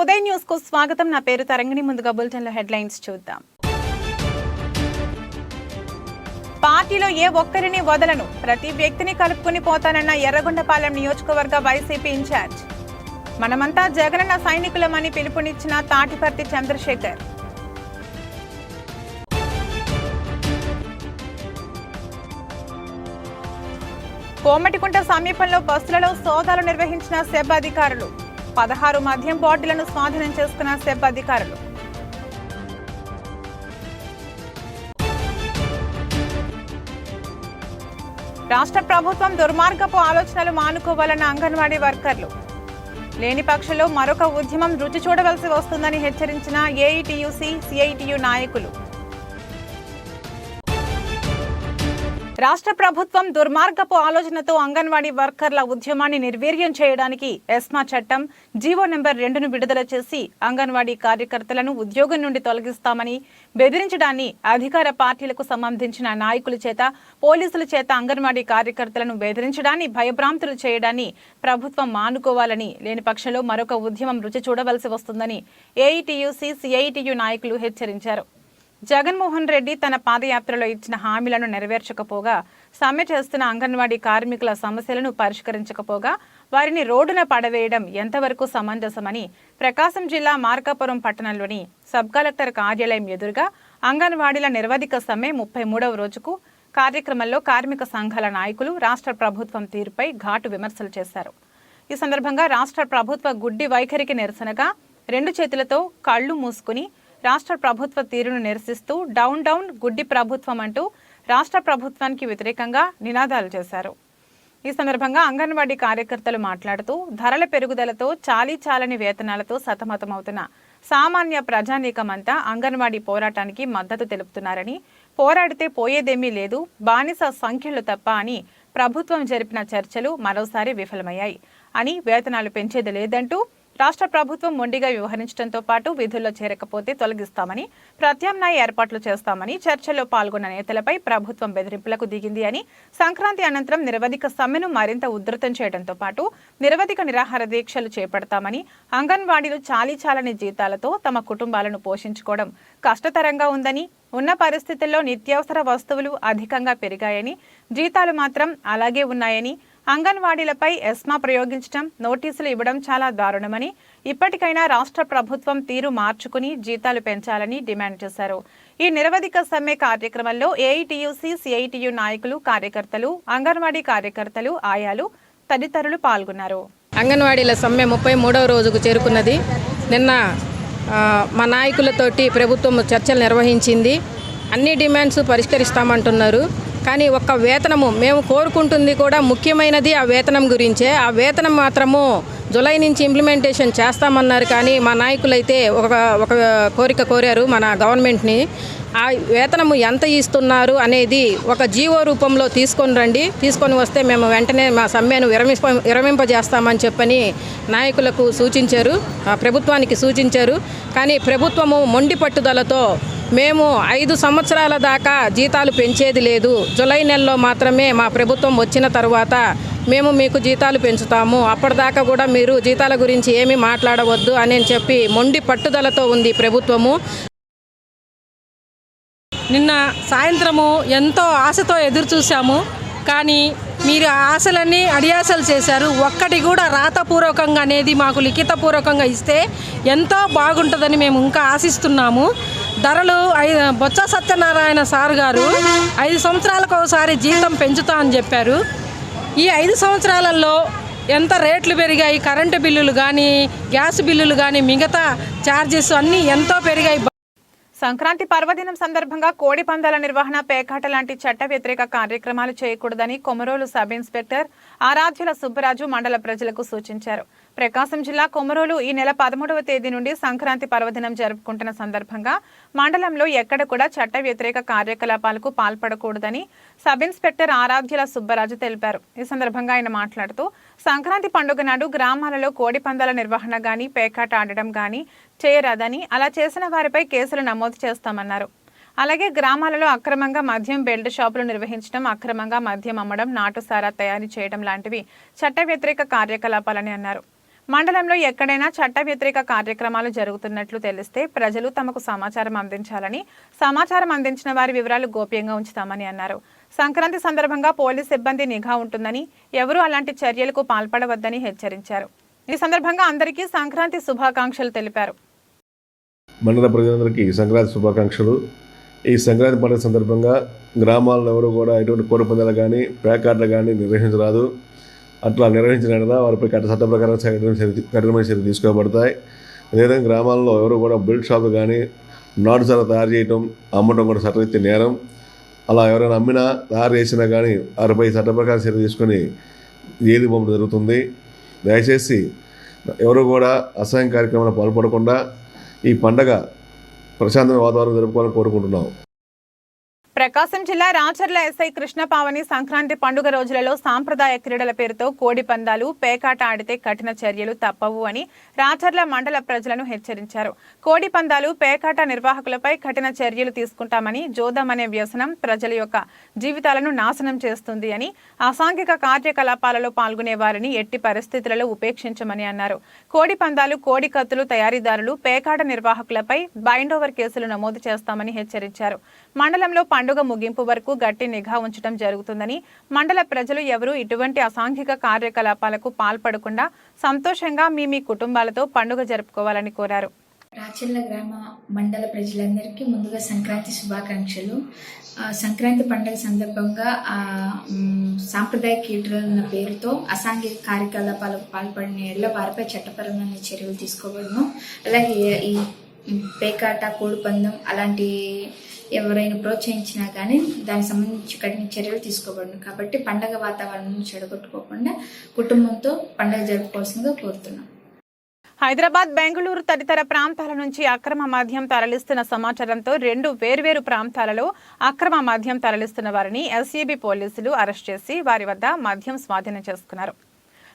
ఉదయ న్యూస్కు స్వాగతం. నా పేరు తరంగిణి. ముందుగా బులెటిన్లో హెడ్లైన్స్ చూద్దాం. పార్టీలో ఏ ఒక్కరిని వదలను? ప్రతి వ్యక్తిని కలుపుకుని పోతానన్న ఎర్రగొండపాలెం నియోజకవర్గ వైసీపీ ఇన్ఛార్జ్. మనమంతా జగనన్న సైనికులమని పిలుపునిచ్చిన తాటిపర్తి చంద్రశేఖర్. కోమటికుంట సమీపంలో బస్సులలో సోదాలు నిర్వహించిన సెబ్ అధికారులు. పదహారు మద్యం బాటిళ్ళను స్వాధీనం చేసుకున్న సెబ్ అధికారులు. రాష్ట్ర ప్రభుత్వం దుర్మార్గపు ఆలోచనలు మానుకోవాలన్న అంగన్వాడీ వర్కర్లు. లేని పక్షంలో మరొక ఉద్యమం రుచి చూడవలసి వస్తుందని హెచ్చరించిన ఏఐటియుసి సిఐటియు నాయకులు. రాష్ట్ర ప్రభుత్వం దుర్మార్గపు ఆలోచనతో అంగన్వాడీ వర్కర్ల ఉద్యమాన్ని నిర్వీర్యం చేయడానికి ఎస్మా చట్టం జీవో నెంబర్ రెండును విడుదల చేసి అంగన్వాడీ కార్యకర్తలను ఉద్యోగం నుండి తొలగిస్తామని బెదిరించడాన్ని అధికార పార్టీలకు సంబంధించిన నాయకుల చేత పోలీసుల చేత అంగన్వాడీ కార్యకర్తలను బెదిరించడాన్ని భయభ్రాంతులు చేయడాన్ని ప్రభుత్వం మానుకోవాలని లేని పక్షంలో మరొక ఉద్యమం రుచి చూడవలసి వస్తుందని ఏఐటియుసి సిఐటియు నాయకులు హెచ్చరించారు. జగన్మోహన్ రెడ్డి తన పాదయాత్రలో ఇచ్చిన హామీలను నెరవేర్చకపోగా సమ్మె చేస్తున్న అంగన్వాడీ కార్మికుల సమస్యలను పరిష్కరించకపోగా వారిని రోడ్డున పడవేయడం ఎంతవరకు సమంజసమని ప్రకాశం జిల్లా మార్కాపురం పట్టణంలోని సబ్ కలెక్టర్ కార్యాలయం ఎదురుగా అంగన్వాడీల నిర్వధిక సమ్మె ముప్పై మూడవ రోజుకు కార్యక్రమంలో కార్మిక సంఘాల నాయకులు రాష్ట్ర ప్రభుత్వం తీరుపై ఘాటు విమర్శలు చేశారు. ఈ సందర్భంగా రాష్ట్ర ప్రభుత్వ గుడ్డి వైఖరికి నిరసనగా రెండు చేతులతో కళ్ళు మూసుకుని రాష్ట్ర ప్రభుత్వ తీరును నిరసిస్తూ డౌన్ డౌన్ గుడ్డి ప్రభుత్వం అంటూ రాష్ట్ర ప్రభుత్వానికి వ్యతిరేకంగా నినాదాలు చేశారు. ఈ సందర్భంగా అంగన్వాడీ కార్యకర్తలు మాట్లాడుతూ ధరల పెరుగుదలతో చాలీ చాలని వేతనాలతో సతమతమవుతున్న సామాన్య ప్రజానీకమంతా అంగన్వాడీ పోరాటానికి మద్దతు తెలుపుతున్నారని పోరాడితే పోయేదేమీ లేదు బానిస సంఖ్యలు తప్ప అని ప్రభుత్వం జరిపిన చర్చలు మరోసారి విఫలమయ్యాయి అని వేతనాలు పెంచేది లేదంటూ రాష్ట్ర ప్రభుత్వం మొండిగా వ్యవహరించడంతో పాటు విధుల్లో చేరకపోతే తొలగిస్తామని ప్రత్యామ్నాయ ఏర్పాట్లు చేస్తామని చర్చల్లో పాల్గొన్న నేతలపై ప్రభుత్వం బెదిరింపులకు దిగింది అని సంక్రాంతి అనంతరం నిరవధిక సమ్మెను మరింత ఉధృతం చేయడంతో పాటు నిరవధిక నిరాహార దీక్షలు చేపడతామని అంగన్వాడీలు చాలీ చాలని జీతాలతో తమ కుటుంబాలను పోషించుకోవడం కష్టతరంగా ఉందని ఉన్న పరిస్థితుల్లో నిత్యావసర వస్తువులు అధికంగా పెరిగాయని జీతాలు మాత్రం అలాగే ఉన్నాయని అంగన్వాడీలపై ఎస్మా ప్రయోగించడం నోటీసులు ఇవ్వడం చాలా దారుణమని ఇప్పటికైనా రాష్ట్ర ప్రభుత్వం తీరు మార్చుకుని జీతాలు పెంచాలని డిమాండ్ చేశారు. ఈ నిరవధిక సమ్మె కార్యక్రమంలో ఏఐటియుసి సిఐటియు నాయకులు కార్యకర్తలు అంగన్వాడీ కార్యకర్తలు ఆయాలు తదితరులు పాల్గొన్నారు. అంగన్వాడీల సమ్మె ముప్పై మూడవ రోజుకు చేరుకున్నది. నిన్న మా నాయకులతోటి ప్రభుత్వం చర్చలు నిర్వహించింది. అన్ని డిమాండ్స్ పరిష్కరిస్తామంటున్నారు. కానీ ఒక్క వేతనము మేము కోరుకుంటుంది కూడా ముఖ్యమైనది ఆ వేతనం గురించే. ఆ వేతనం మాత్రము జులై నుంచి ఇంప్లిమెంటేషన్ చేస్తామన్నారు కానీ మా నాయకులైతే ఒక ఒక కోరిక కోరారు మన గవర్నమెంట్ని. ఆ వేతనము ఎంత ఇస్తున్నారు అనేది ఒక జీవో రూపంలో తీసుకొని రండి. తీసుకొని వస్తే మేము వెంటనే మా సమ్మెను విరమింప విరమింపజేస్తామని చెప్పని నాయకులకు సూచించారు. ఆ ప్రభుత్వానికి సూచించారు. కానీ ప్రభుత్వము మొండి పట్టుదలతో మేము ఐదు సంవత్సరాల దాకా జీతాలు పెంచేది లేదు. జులై నెలలో మాత్రమే మా ప్రభుత్వం వచ్చిన తర్వాత మేము మీకు జీతాలు పెంచుతాము. అప్పటిదాకా కూడా మీరు జీతాల గురించి ఏమీ మాట్లాడవద్దు అని చెప్పి మొండి పట్టుదలతో ఉంది ప్రభుత్వము. నిన్న సాయంత్రము ఎంతో ఆశతో ఎదురు చూసాము కానీ మీరు ఆశలన్నీ అడియాసలు చేశారు. ఒక్కటి కూడా రాతపూర్వకంగా అనేది మాకు లిఖితపూర్వకంగా ఇస్తే ఎంతో బాగుంటుందని మేము ఇంకా ఆశిస్తున్నాము. ధరలు ఐ బొత్స సత్యనారాయణ సార్ గారు ఐదు సంవత్సరాలకు ఒకసారి జీతం పెంచుతా అని చెప్పారు. ఈ ఐదు సంవత్సరాలలో ఎంత రేట్లు పెరిగాయి కరెంటు బిల్లులు కానీ గ్యాస్ బిల్లులు కానీ మిగతా ఛార్జెస్ అన్నీ ఎంతో పెరిగాయి. సంక్రాంతి పర్వదినం సందర్భంగా కోడి పందాల నిర్వహణ పేకాట లాంటి చట్ట వ్యతిరేక కార్యక్రమాలు చేయకూడదని కొమరోలు సబ్ ఇన్స్పెక్టర్ ఆరాధ్యుల సుబ్బరాజు మండల ప్రజలకు సూచించారు. ప్రకాశం జిల్లా కొమరోలు ఈ నెల పదమూడవ తేదీ నుండి సంక్రాంతి పర్వదినం జరుపుకుంటున్న సందర్భంగా మండలంలో ఎక్కడ కూడా చట్ట వ్యతిరేక కార్యకలాపాలకు పాల్పడకూడదని సబ్ ఇన్స్పెక్టర్ ఆరాధ్యుల సుబ్బరాజు తెలిపారు. ఈ సందర్భంగా ఆయన మాట్లాడుతూ సంక్రాంతి పండుగ నాడు గ్రామాలలో కోడి పందాల నిర్వహణ గాని పేకాట ఆడడం గాని చేయరాదని అలా చేసిన వారిపై కేసులు నమోదు చేస్తామన్నారు. అలాగే గ్రామాలలో అక్రమంగా మద్యం బెల్ట్ షాపులు నిర్వహించడం అక్రమంగా మద్యం అమ్మడం నాటుసారా తయారు చేయడం లాంటివి చట్ట వ్యతిరేక కార్యకలాపాలని అన్నారు. మండలంలో ఎక్కడైనా చట్ట వ్యతిరేక కార్యక్రమాలు జరుగుతున్నట్లు తెలిస్తే ప్రజలు తమకు సమాచారం అందించాలని సమాచారం అందించిన వారి వివరాలు గోప్యంగా ఉంచుతామని అన్నారు. సంక్రాంతి సందర్భంగా పోలీస్ సిబ్బంది నిఘా ఉంటుందని ఎవరూ అలాంటి చర్యలకు పాల్పడవద్దని హెచ్చరించారు. ఈ సందర్భంగా అందరికీ సంక్రాంతి శుభాకాంక్షలు తెలిపారు. మండల ప్రజలందరికీ సంక్రాంతి శుభాకాంక్షలు. ఈ సంక్రాంతి పండుగ సందర్భంగా గ్రామాలను ఎవరు కూడా ఎటువంటి కోడి పందాలు కానీ ప్యాకార్డులు కానీ నిర్వహించరాదు. అట్లా నిర్వహించిన వారిపై కట్ట చట్ట ప్రకారం కఠినమైన చర్య కఠినమైన తీసుకోబడతాయి. అదేవిధంగా గ్రామాల్లో ఎవరు కూడా బిల్డ్ షాపులు కానీ నాటు సార్ తయారు చేయటం అమ్మటం కూడా చట్టరీత్యా నేరం. అలా ఎవరైనా అమ్మినా తయారు చేసినా కానీ వారిపై చట్ట ప్రకారం చర్య తీసుకొని ఏది పంపడం జరుగుతుంది. దయచేసి ఎవరు కూడా అసహాయం కార్యక్రమాలు పాల్పడకుండా ఈ పండగ ప్రశాంతమైన వాతావరణం జరుపుకోవాలని కోరుకుంటున్నాం. ప్రకాశం జిల్లా రాచర్ల ఎస్ఐ కృష్ణపావని సంక్రాంతి పండుగ రోజులలో సాంప్రదాయ క్రీడల పేరుతో కోడి పందాలు పేకాట ఆడితే కఠిన చర్యలు తప్పవు అని రాచర్ల మండల ప్రజలను హెచ్చరించారు. కోడి పందాలు పేకాట నిర్వాహకులపై కఠిన చర్యలు తీసుకుంటామని జోదం అనే వ్యసనం ప్రజల యొక్క జీవితాలను నాశనం చేస్తుంది అని అసాంఘిక కార్యకలాపాలలో పాల్గొనే వారిని ఎట్టి పరిస్థితులలో ఉపేక్షించమని అన్నారు. కోడి పందాలు కోడి కత్తులు తయారీదారులు పేకాట నిర్వాహకులపై బైండ్ ఓవర్ కేసులు నమోదు చేస్తామని హెచ్చరించారు. మండలంలో పండుగ ముగింపు వరకు గట్టి నిఘా ఉంచడం జరుగుతుందని మండల ప్రజలు ఎవరూ ఇటువంటి అసాంఘిక కార్యకలాపాలకు పాల్పడకుండా సంతోషంగా మీ మీ కుటుంబాలతో పండుగ జరుపుకోవాలని కోరారు. రాచర్ల గ్రామ మండల ప్రజలందరికీ ముందుగా సంక్రాంతి శుభాకాంక్షలు. సంక్రాంతి పండుగ సందర్భంగా సాంప్రదాయ కీటలు సాంప్రదాయ పేరుతో అసాంఘిక కార్యకలాపాలకు పాల్పడిన ఎడల వారిపై చట్టపరమైన చర్యలు తీసుకోబడను. అలాగే ఈ పేకాట కోడిపందం అలాంటి ఎవరైనా ప్రోత్సహించినా కానీ దానికి సంబంధించి కఠిన చర్యలు తీసుకోబడను. కాబట్టి పండగ వాతావరణం చెడగొట్టుకోకుండా కుటుంబంతో పండగ జరుపుకోవాల్సిందిగా కోరుతున్నాం. హైదరాబాద్ బెంగళూరు తదితర ప్రాంతాల నుంచి అక్రమ మద్యం తరలిస్తున్న సమాచారంతో రెండు వేర్వేరు ప్రాంతాలలో అక్రమ మద్యం తరలిస్తున్న వారిని ఎస్ఈబి పోలీసులు అరెస్ట్ చేసి వారి వద్ద మద్యం స్వాధీనం చేసుకున్నారు.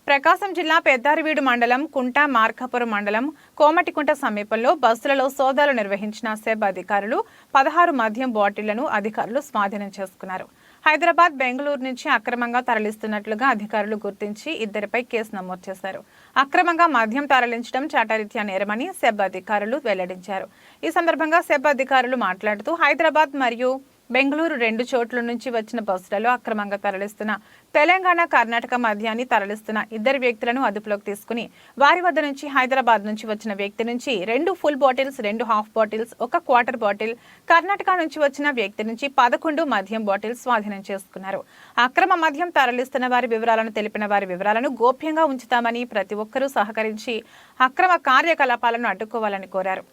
ప్రకాశం జిల్లా పెద్దారివీడు మండలం కుంట మార్కాపురం మండలం కోమటికుంట సమీపంలో బస్సులలో సోదాలు నిర్వహించిన సెబ్ అధికారులు పదహారు మద్యం బాటిళ్ళను అధికారులు స్వాధీనం చేసుకున్నారు. హైదరాబాద్ బెంగళూరు నుంచి అక్రమంగా తరలిస్తున్నట్లుగా అధికారులు గుర్తించి ఇద్దరిపై కేసు నమోదు చేశారు. అక్రమంగా మద్యం తరలించడం చట్టరీత్యా నేరమని సెబ్ అధికారులు వెల్లడించారు. ఈ సందర్భంగా సెబ్ అధికారులు మాట్లాడుతూ హైదరాబాద్ మరియు బెంగళూరు రెండు చోట్ల నుంచి వచ్చిన బస్సులలో అక్రమంగా తరలిస్తున్న తెలంగాణ కర్ణాటక మద్యాన్ని తరలిస్తున్న ఇద్దరు వ్యక్తులను అదుపులోకి తీసుకుని వారి వద్ద నుంచి హైదరాబాద్ నుంచి వచ్చిన వ్యక్తి నుంచి రెండు ఫుల్ బాటిల్స్ రెండు హాఫ్ బాటిల్స్ ఒక క్వార్టర్ బాటిల్ కర్ణాటక నుంచి వచ్చిన వ్యక్తి నుంచి పదకొండు మద్యం బాటిల్స్ స్వాధీనం చేసుకున్నారు. అక్రమ మద్యం తరలిస్తున్న వారి వివరాలను తెలిపిన వారి వివరాలను గోప్యంగా ఉంచుతామని ప్రతి ఒక్కరూ సహకరించి అక్రమ కార్యకలాపాలను అడ్డుకోవాలని కోరారు.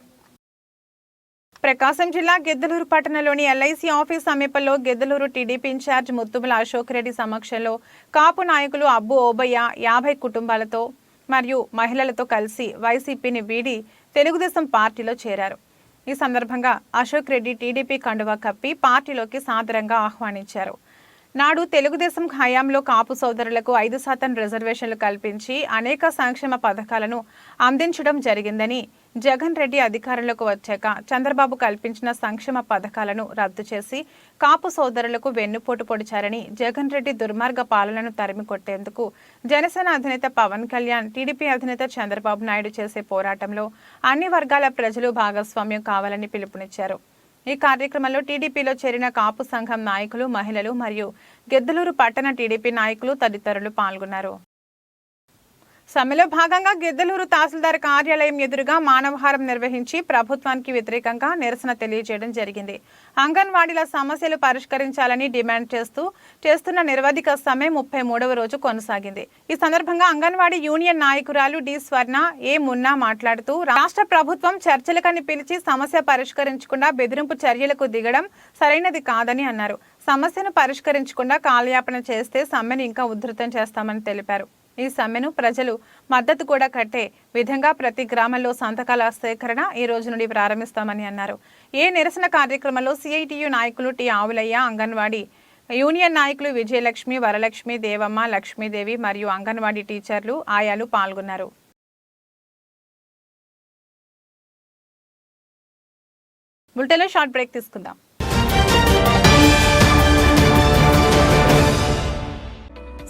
ప్రకాశం జిల్లా గిద్దలూరు పట్టణంలోని ఎల్ఐసి ఆఫీస్ సమీపంలో గిద్దలూరు టీడీపీ ఇన్ఛార్జ్ ముత్తుముల అశోక్ రెడ్డి సమక్షంలో కాపు నాయకులు అబ్బు ఓబయ్య యాభై కుటుంబాలతో మరియు మహిళలతో కలిసి వైసీపీని వీడి తెలుగుదేశం పార్టీలో చేరారు. ఈ సందర్భంగా అశోక్ రెడ్డి టీడీపీ కండువా కప్పి పార్టీలోకి సాదరంగా ఆహ్వానించారు. నాడు తెలుగుదేశం హయాంలో కాపు సోదరులకు ఐదు శాతం రిజర్వేషన్లు కల్పించి అనేక సంక్షేమ పథకాలను అందించడం జరిగిందని జగన్ రెడ్డి అధికారంలోకి వచ్చాక చంద్రబాబు కల్పించిన సంక్షేమ పథకాలను రద్దు చేసి కాపు సోదరులకు వెన్నుపోటు పొడిచారని జగన్ రెడ్డి దుర్మార్గ పాలనను తరిమి కొట్టేందుకు జనసేన అధినేత పవన్ కళ్యాణ్ టీడీపీ అధినేత చంద్రబాబు నాయుడు చేసే పోరాటంలో అన్ని వర్గాల ప్రజలు భాగస్వామ్యం కావాలని పిలుపునిచ్చారు. ఈ కార్యక్రమంలో టీడీపీలో చేరిన కాపు సంఘం నాయకులు మహిళలు మరియు గెద్దలూరు పట్టణ టీడీపీ నాయకులు తదితరులు పాల్గొన్నారు. సమ్మెలో భాగంగా గిద్దలూరు తహసీల్దార్ కార్యాలయం ఎదురుగా మానవహారం నిర్వహించి ప్రభుత్వానికి వ్యతిరేకంగా నిరసన తెలియజేయడం జరిగింది. అంగన్వాడీల సమస్యలు పరిష్కరించాలని డిమాండ్ చేస్తూ చేస్తున్న నిరవధిక సమ్మె ముప్పై మూడవ రోజు కొనసాగింది. ఈ సందర్భంగా అంగన్వాడీ యూనియన్ నాయకురాలు డి స్వర్ణ ఏ మున్నా మాట్లాడుతూ రాష్ట్ర ప్రభుత్వం చర్చలకని పిలిచి సమస్య పరిష్కరించకుండా బెదిరింపు చర్యలకు దిగడం సరైనది కాదని అన్నారు. సమస్యను పరిష్కరించకుండా కాలయాపన చేస్తే సమ్మెను ఇంకా ఉధృతం చేస్తామని తెలిపారు. ఈ సమ్మెను ప్రజలు మద్దతు కూడా కట్టే విధంగా ప్రతి గ్రామంలో సంతకాల సేకరణ ఈ రోజు నుండి ప్రారంభిస్తామని అన్నారు. ఏ నిరసన కార్యక్రమంలో సిఐటియు నాయకులు టి ఆవులయ్య అంగన్వాడీ యూనియన్ నాయకులు విజయలక్ష్మి వరలక్ష్మి దేవమ్మ లక్ష్మీదేవి మరియు అంగన్వాడీ టీచర్లు ఆయాలు పాల్గొన్నారు. బులెటిన్లో షార్ట్ బ్రేక్ తీసుకుందాం.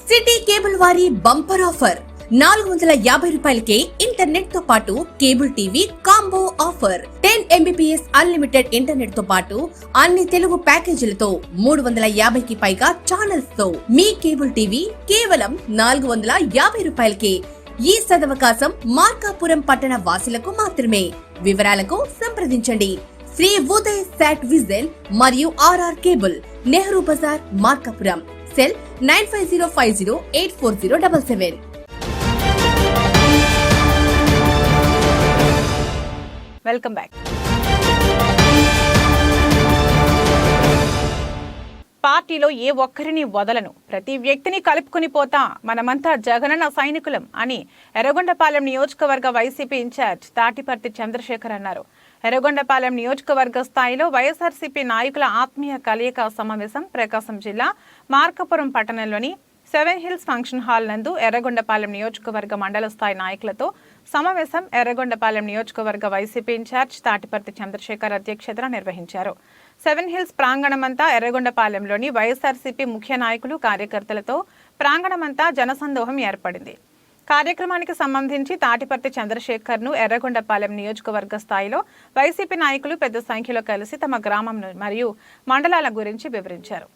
సిటీ కేబుల్ వారి బంపర్ ఆఫర్. నాలుగు వందల యాభై రూపాయలకే ఇంటర్నెట్తో పాటు cable TV combo offer. Ten Mbps unlimited ఇంటర్నెట్తో పాటు అన్ని తెలుగు ప్యాకేజీలతో మూడు వందల యాభైకి పైగా ఛానల్స్తో మీ కేబుల్ టీవీ కేవలం నాలుగు వందల యాభై రూపాయలకే. ఈ సదవకాశం మార్కాపురం పట్టణ వాసులకు మాత్రమే. వివరాలకు సంప్రదించండి. శ్రీ ఉదయ్ శాట్ విజన్ మరియు RR cable Nehru Bazar Markapuram. Cell nine five zero five zero eight four zero double seven. Welcome back. పార్టీలో ఏ ఒక్కరిని వదలను? ప్రతి వ్యక్తిని కలుపుకుని పోతా మనమంతా జగనన్న సైనికులం అని ఎర్రగొండపాలెం నియోజకవర్గ వైసీపీ ఇన్ఛార్జ్ తాటిపర్తి చంద్రశేఖర్ అన్నారు. ఎర్రగొండపాలెం నియోజకవర్గ స్థాయిలో వైఎస్ఆర్సీపీ నాయకుల ఆత్మీయ కలయిక సమావేశం ప్రకాశం జిల్లా మార్కపురం పట్టణంలోని సెవెన్ హిల్స్ ఫంక్షన్ హాల్ నందు ఎర్రగొండపాలెం నియోజకవర్గ మండల స్థాయి నాయకులతో సమావేశం ఎర్రగొండపాలెం నియోజకవర్గ వైసీపీ ఇన్ఛార్జ్ తాటిపర్తి చంద్రశేఖర్ అధ్యక్షతన నిర్వహించారు. సెవెన్ హిల్స్ ప్రాంగణమంతా ఎర్రగొండపాలెంలోని వైఎస్ఆర్సీపీ ముఖ్య నాయకులు కార్యకర్తలతో ప్రాంగణమంతా జనసందోహం ఏర్పడింది. కార్యక్రమానికి సంబంధించి తాటిపర్తి చంద్రశేఖర్ను ఎర్రగొండపాలెం నియోజకవర్గ స్థాయిలో వైసీపీ నాయకులు పెద్ద సంఖ్యలో కలిసి తమ గ్రామం మరియు మండలాల గురించి వివరించారు.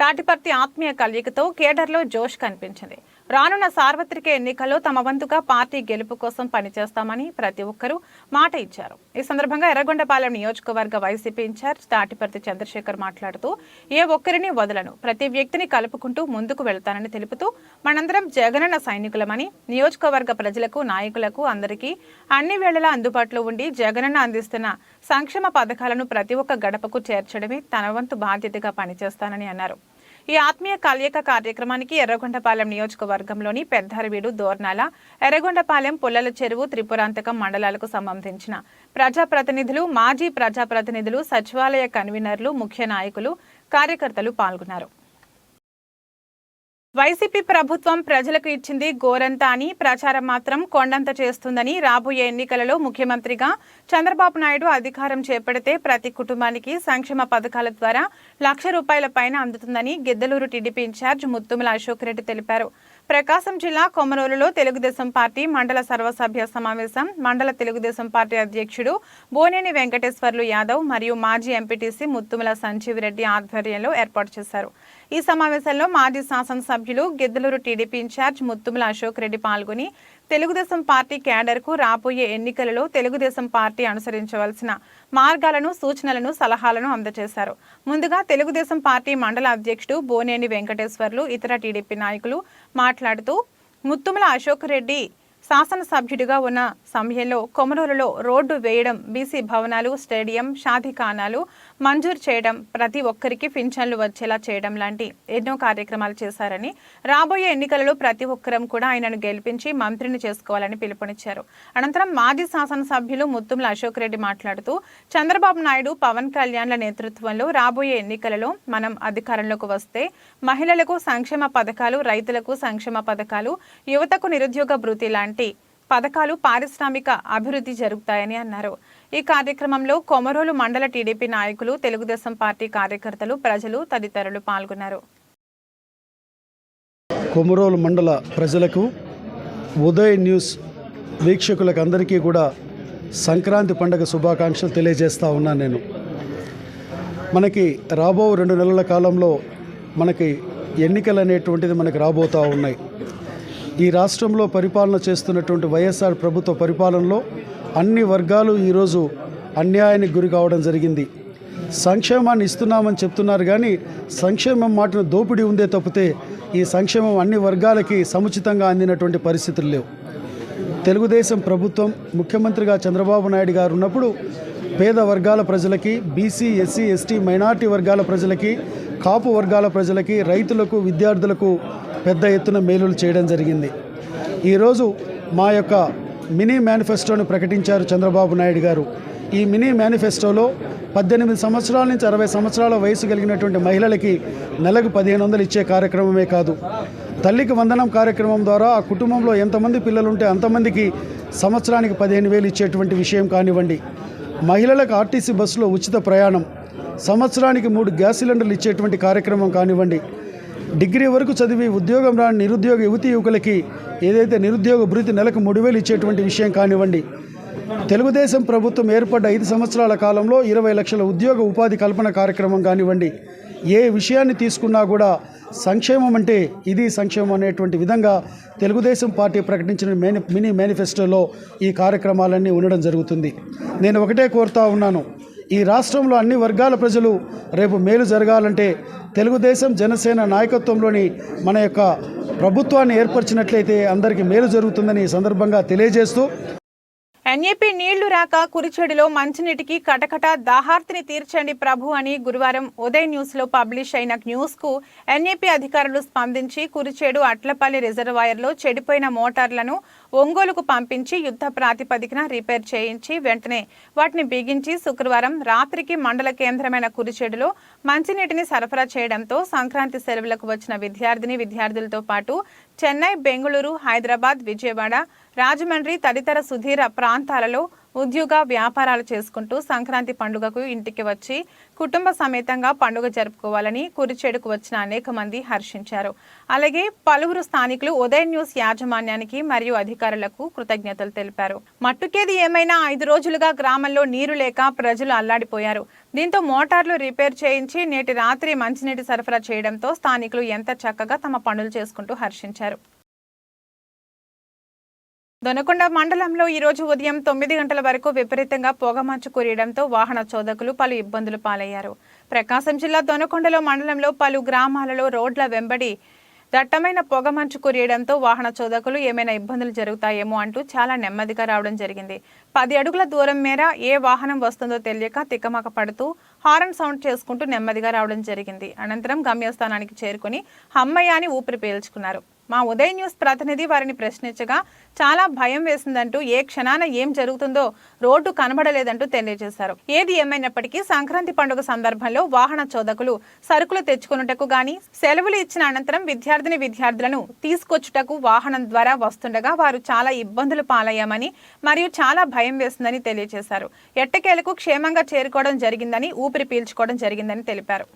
తాటిపర్తి ఆత్మీయ కలయికతో కేడర్లో జోష్ కనిపించింది. రానున్న సార్వత్రిక ఎన్నికల్లో తమ వంతుగా పార్టీ గెలుపు కోసం పనిచేస్తామని ప్రతి ఒక్కరూ మాట ఇచ్చారు. ఈ సందర్భంగా ఎర్రగొండపాలెం నియోజకవర్గ వైసీపీ ఇన్ఛార్జ్ తాటిపర్తి చంద్రశేఖర్ మాట్లాడుతూ ఏ ఒక్కరిని వదలను ప్రతి వ్యక్తిని కలుపుకుంటూ ముందుకు వెళ్తానని తెలుపుతూ మనందరం జగనన్న సైనికులమని నియోజకవర్గ ప్రజలకు నాయకులకు అందరికీ అన్ని వేళలా అందుబాటులో ఉండి జగనన్న అందిస్తున్న సంక్షేమ పథకాలను ప్రతి ఒక్క గడపకు చేర్చడమే తన వంతు బాధ్యతగా పనిచేస్తానని అన్నారు. ఈ ఆత్మీయ కలయిక కార్యక్రమానికి ఎర్రగొండపాలెం నియోజకవర్గంలోని పెద్దారవీడు దోర్నాల ఎర్రగొండపాలెం పుల్లల చెరువు త్రిపురాంతకం మండలాలకు సంబంధించిన ప్రజాప్రతినిధులు మాజీ ప్రజాప్రతినిధులు సచివాలయ కన్వీనర్లు ముఖ్య నాయకులు కార్యకర్తలు పాల్గొన్నారు. వైసీపీ ప్రభుత్వం ప్రజలకు ఇచ్చింది గోరంతా అని ప్రచారం మాత్రం కొండంత చేస్తుందని రాబోయే ఎన్నికలలో ముఖ్యమంత్రిగా చంద్రబాబు నాయుడు అధికారం చేపడితే ప్రతి కుటుంబానికి సంక్షేమ పథకాల ద్వారా లక్ష రూపాయల పైన అందుతుందని గిద్దలూరు టీడీపీ ఇన్ఛార్జ్ ముత్తుమల అశోక్ రెడ్డి తెలిపారు. ప్రకాశం జిల్లా కొమరోలులో తెలుగుదేశం పార్టీ మండల సర్వసభ్య సమావేశం మండల తెలుగుదేశం పార్టీ అధ్యక్షుడు బోనేని వెంకటేశ్వర్లు యాదవ్ మరియు మాజీ ఎంపీటీసీ ముత్తుమల సంజీవ్ రెడ్డి ఆధ్వర్యంలో ఏర్పాటు చేశారు. ఈ సమావేశంలో మాజీ శాసనసభ్యులు గిద్దలూరు టీడీపీ ఇన్ఛార్జ్ ముత్తుముల అశోక్ రెడ్డి పాల్గొని తెలుగుదేశం పార్టీ క్యాడర్కు రాబోయే ఎన్నికలలో తెలుగుదేశం పార్టీ అనుసరించవలసిన మార్గాలను సూచనలను సలహాలను అందజేశారు. ముందుగా తెలుగుదేశం పార్టీ మండల అధ్యక్షుడు బోనేని వెంకటేశ్వర్లు ఇతర టీడీపీ నాయకులు మాట్లాడుతూ ముత్తుముల అశోక్ రెడ్డి శాసనసభ్యుడిగా ఉన్న సమయంలో కొమరూరులో రోడ్డు వేయడం బీసీ భవనాలు స్టేడియం షాధికానాలు మంజూరు చేయడం ప్రతి ఒక్కరికి పింఛన్లు వచ్చేలా చేయడం లాంటి ఎన్నో కార్యక్రమాలు చేశారని రాబోయే ఎన్నికలలో ప్రతి ఒక్కరం కూడా ఆయనను గెలిపించి మంత్రిని చేసుకోవాలని పిలుపునిచ్చారు. అనంతరం మాజీ శాసనసభ్యులు ముత్తుముల అశోక్ రెడ్డి మాట్లాడుతూ చంద్రబాబు నాయుడు పవన్ కళ్యాణ్ల నేతృత్వంలో రాబోయే ఎన్నికలలో మనం అధికారంలోకి వస్తే మహిళలకు సంక్షేమ పథకాలు రైతులకు సంక్షేమ పథకాలు యువతకు నిరుద్యోగ భృతి లాంటి పథకాలు పారిశ్రామిక అభివృద్ధి జరుగుతాయని అన్నారు. ఈ కార్యక్రమంలో కొమరోలు మండల టీడీపీ నాయకులు తెలుగుదేశం పార్టీ కార్యకర్తలు ప్రజలు తదితరులు పాల్గొన్నారు. కొమరోలు మండల ప్రజలకు ఉదయ్ న్యూస్ వీక్షకులకు అందరికీ కూడా సంక్రాంతి పండుగ శుభాకాంక్షలు తెలియజేస్తూ ఉన్నాను నేను. మనకి రాబో రెండు నెలల కాలంలో మనకి ఎన్నికలు అనేటువంటిది మనకి రాబోతూ ఉన్నాయి. ఈ రాష్ట్రంలో పరిపాలన చేస్తున్నటువంటి వైఎస్ఆర్ ప్రభుత్వ పరిపాలనలో అన్ని వర్గాలు ఈరోజు అన్యాయానికి గురి కావడం జరిగింది. సంక్షేమాన్ని ఇస్తున్నామని చెప్తున్నారు కానీ సంక్షేమం మాటను దోపిడీ ఉందే తప్పితే ఈ సంక్షేమం అన్ని వర్గాలకి సముచితంగా అందినటువంటి పరిస్థితులు లేవు. తెలుగుదేశం ప్రభుత్వం ముఖ్యమంత్రిగా చంద్రబాబు నాయుడు గారు ఉన్నప్పుడు పేద వర్గాల ప్రజలకి బీసీ ఎస్సీ ఎస్టీ మైనార్టీ వర్గాల ప్రజలకి కాపు వర్గాల ప్రజలకి రైతులకు విద్యార్థులకు పెద్ద ఎత్తున మేలులు చేయడం జరిగింది. ఈరోజు మా యొక్క మినీ మేనిఫెస్టోను ప్రకటించారు చంద్రబాబు నాయుడు గారు. ఈ మినీ మేనిఫెస్టోలో పద్దెనిమిది సంవత్సరాల నుంచి అరవై సంవత్సరాల వయసు కలిగినటువంటి మహిళలకి నెలకు పదిహేను వందలు ఇచ్చే కార్యక్రమమే కాదు. తల్లికి వందనం కార్యక్రమం ద్వారా ఆ కుటుంబంలో ఎంతమంది పిల్లలు ఉంటే అంతమందికి సంవత్సరానికి పదిహేను వేలు ఇచ్చేటువంటి విషయం కానివ్వండి. మహిళలకు ఆర్టీసీ బస్సులో ఉచిత ప్రయాణం సంవత్సరానికి మూడు గ్యాస్ సిలిండర్లు ఇచ్చేటువంటి కార్యక్రమం కానివ్వండి. డిగ్రీ వరకు చదివి ఉద్యోగం రాని నిరుద్యోగ యువతి యువకులకి ఏదైతే నిరుద్యోగ భృతి నెలకు మూడు వేలు ఇచ్చేటువంటి విషయం కానివ్వండి. తెలుగుదేశం ప్రభుత్వం ఏర్పడ్డ ఐదు సంవత్సరాల కాలంలో ఇరవై లక్షల ఉద్యోగ ఉపాధి కల్పన కార్యక్రమం కానివ్వండి. ఏ విషయాన్ని తీసుకున్నా కూడా సంక్షేమం అంటే ఇది సంక్షేమం అనేటువంటి విధంగా తెలుగుదేశం పార్టీ ప్రకటించిన మేని మినీ మేనిఫెస్టోలో ఈ కార్యక్రమాలన్నీ ఉండడం జరుగుతుంది. నేను ఒకటే కోరుతా ఉన్నాను. ఈ రాష్ట్రంలో అన్ని వర్గాల ప్రజలు రేపు మేలు జరగాలంటే తెలుగుదేశం జనసేన నాయకత్వంలోని మన యొక్క ప్రభుత్వాన్ని ఏర్పరిచినట్లయితే అందరికీ మేలు జరుగుతుందని ఈ సందర్భంగా తెలియజేస్తూ ఎన్ఏపీ నీళ్ళు రాక కురిచేడులో మంచినీటికి కటకట దాహార్తిని తీర్చండి ప్రభు అని గురువారం ఉదయ్ న్యూస్లో పబ్లిష్ అయిన న్యూస్కు ఎన్ఏపీ అధికారులు స్పందించి కురిచేడు అట్లపల్లి రిజర్వాయర్లో చెడిపోయిన మోటార్లను ఒంగోలుకు పంపించి యుద్ధ ప్రాతిపదికన రిపేర్ చేయించి వెంటనే వాటిని బిగించి శుక్రవారం రాత్రికి మండల కేంద్రమైన కురిచేడులో మంచినీటిని సరఫరా చేయడంతో సంక్రాంతి సెలవులకు వచ్చిన విద్యార్థిని విద్యార్థులతో పాటు చెన్నై బెంగళూరు హైదరాబాద్ విజయవాడ రాజమండ్రి తదితర సుధీర ప్రాంతాలలో ఉద్యోగ వ్యాపారాలు చేసుకుంటూ సంక్రాంతి పండుగకు ఇంటికి వచ్చి కుటుంబ సమేతంగా పండుగ జరుపుకోవాలని కురిచేడుకు వచ్చిన అనేక మంది హర్షించారు. అలాగే పలువురు స్థానికులు ఉదయ్ న్యూస్ యాజమాన్యానికి మరియు అధికారులకు కృతజ్ఞతలు తెలిపారు. మట్టుకేది ఏమైనా ఐదు రోజులుగా గ్రామంలో నీరు లేక ప్రజలు అల్లాడిపోయారు. దీంతో మోటార్లు రిపేర్ చేయించి నేటి రాత్రి మంచినీటి సరఫరా చేయడంతో స్థానికులు ఎంత చక్కగా తమ పనులు చేసుకుంటూ హర్షించారు. దొనకొండ మండలంలో ఈ రోజు ఉదయం తొమ్మిది గంటల వరకు విపరీతంగా పొగమంచు కురియడంతో వాహన చోదకులు పలు ఇబ్బందులు పాలయ్యారు. ప్రకాశం జిల్లా దొనకొండలో మండలంలో పలు గ్రామాలలో రోడ్ల వెంబడి దట్టమైన పొగమంచు కురియడంతో వాహన చోదకులు ఏమైనా ఇబ్బందులు జరుగుతాయేమో అంటూ చాలా నెమ్మదిగా రావడం జరిగింది. పది అడుగుల దూరం మేర ఏ వాహనం వస్తుందో తెలియక తిక్కమక పడుతూ హారన్ సౌండ్ చేసుకుంటూ నెమ్మదిగా రావడం జరిగింది. అనంతరం గమ్యస్థానానికి చేరుకుని హమ్మయ్య అని ఊపిరి పీల్చుకున్నారు. మా ఉదయ్ న్యూస్ ప్రతినిధి వారిని ప్రశ్నించగా చాలా భయం వేసిందంటూ ఏ క్షణాన ఏం జరుగుతుందో రోడ్డు కనబడలేదంటూ తెలియజేశారు. ఏది ఏమైనప్పటికీ సంక్రాంతి పండుగ సందర్భంలో వాహన చోదకులు సరుకులు తెచ్చుకున్నటకు గాని సెలవులు ఇచ్చిన అనంతరం విద్యార్థిని విద్యార్థులను తీసుకొచ్చుటకు వాహనం ద్వారా వస్తుండగా వారు చాలా ఇబ్బందులు పాలయ్యామని మరియు చాలా భయం వేసిందని తెలియజేశారు. ఎట్టకేలకు క్షేమంగా చేరుకోవడం జరిగిందని ఊపిరి పీల్చుకోవడం జరిగిందని తెలిపారు.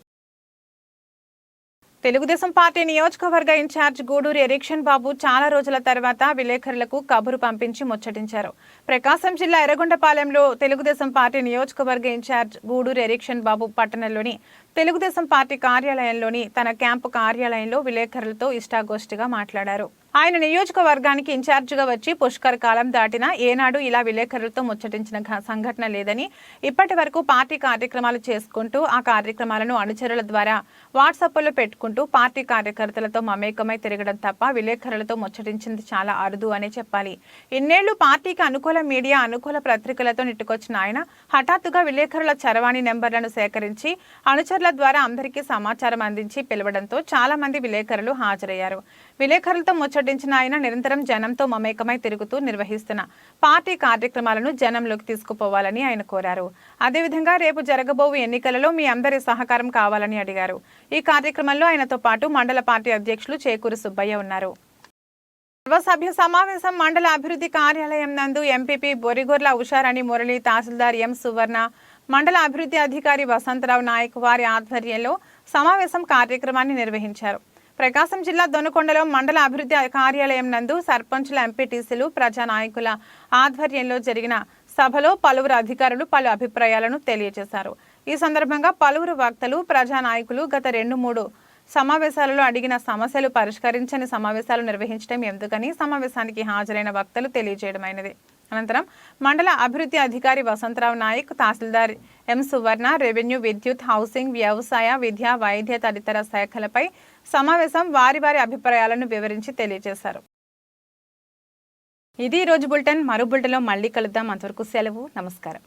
తెలుగుదేశం పార్టీ నియోజకవర్గ ఇన్ఛార్జ్ గూడూరు ఎరిక్షన్ బాబు చాలా రోజుల తర్వాత విలేకరులకు కబురు పంపించి ముచ్చటించారు. ప్రకాశం జిల్లా ఎర్రగొండపాలెంలో తెలుగుదేశం పార్టీ నియోజకవర్గ ఇన్ఛార్జ్ గూడూరు ఎరిక్షన్ బాబు పట్టణంలోని తెలుగుదేశం పార్టీ కార్యాలయంలోని తన క్యాంపు కార్యాలయంలో విలేకరులతో ఇష్టాగోష్ఠిగా మాట్లాడారు. ఆయన నియోజకవర్గానికి ఇన్ఛార్జిగా వచ్చి పుష్కర కాలం దాటినా ఏనాడు ఇలా విలేకరులతో ముచ్చటించిన సంఘటన లేదని ఇప్పటి వరకు పార్టీ కార్యక్రమాలు చేసుకుంటూ ఆ కార్యక్రమాలను అనుచరుల ద్వారా వాట్సాప్లో పెట్టుకుంటూ పార్టీ కార్యకర్తలతో మమేకమై తిరగడం తప్ప విలేకరులతో ముచ్చటించింది చాలా అరుదు అనే చెప్పాలి. ఇన్నేళ్ళు పార్టీకి అనుకూల మీడియా అనుకూల పత్రికలతో నెట్టుకొచ్చిన ఆయన హఠాత్తుగా విలేకరుల చరవాణి నెంబర్లను సేకరించి అనుచరుల ద్వారా అందరికీ సమాచారం అందించి పిలవడంతో చాలా మంది విలేకరులు హాజరయ్యారు. విలేకరులతో ప్రకటించిన ఆయన నిరంతరం జనంతో మమేకమై తిరుగుతూ నిర్వహిస్తున్న పార్టీ కార్యక్రమాలను జనంలోకి తీసుకుపోవాలని ఆయన కోరారు. అదేవిధంగా రేపు జరగబోవు ఎన్నికలలో మీ అందరి సహకారం కావాలని అడిగారు. ఈ కార్యక్రమంలో ఆయనతో పాటు మండల పార్టీ అధ్యక్షులు చేకూరు సుబ్బయ్య ఉన్నారు. సర్వసభ్య సమావేశం మండల అభివృద్ధి కార్యాలయం నందు ఎంపీపీ బొరిగొర్ల ఉషారాణి మురళి తహసీల్దార్ ఎం సువర్ణ మండల అభివృద్ధి అధికారి వసంతరావు నాయక్ వారి ఆధ్వర్యంలో సమావేశం కార్యక్రమాన్ని నిర్వహించారు. ప్రకాశం జిల్లా దొనకొండలో మండల అభివృద్ధి కార్యాలయం నందు సర్పంచుల ఎంపీటీసీలు ప్రజానాయకుల ఆధ్వర్యంలో జరిగిన సభలో పలువురు అధికారులు పలు అభిప్రాయాలను తెలియజేశారు. ఈ సందర్భంగా పలువురు వక్తలు ప్రజానాయకులు గత రెండు మూడు సమావేశాలలో అడిగిన సమస్యలు పరిష్కరించని సమావేశాలు నిర్వహించడం ఎందుకని సమావేశానికి హాజరైన వక్తలు తెలియజేయడమైనది. అనంతరం మండల అభివృద్ధి అధికారి వసంతరావు నాయక్ తహసీల్దార్ ఎం సువర్ణ రెవెన్యూ విద్యుత్ హౌసింగ్ వ్యవసాయ విద్య వైద్య తదితర శాఖలపై సమావేశం వారి వారి అభిప్రాయాలను వివరించి తెలియజేశారు. ఇది ఈరోజు బులెటిన్. మరో బులెటిన్లో మళ్ళీ కలుద్దాం. అంతవరకు సెలవు. నమస్కారం.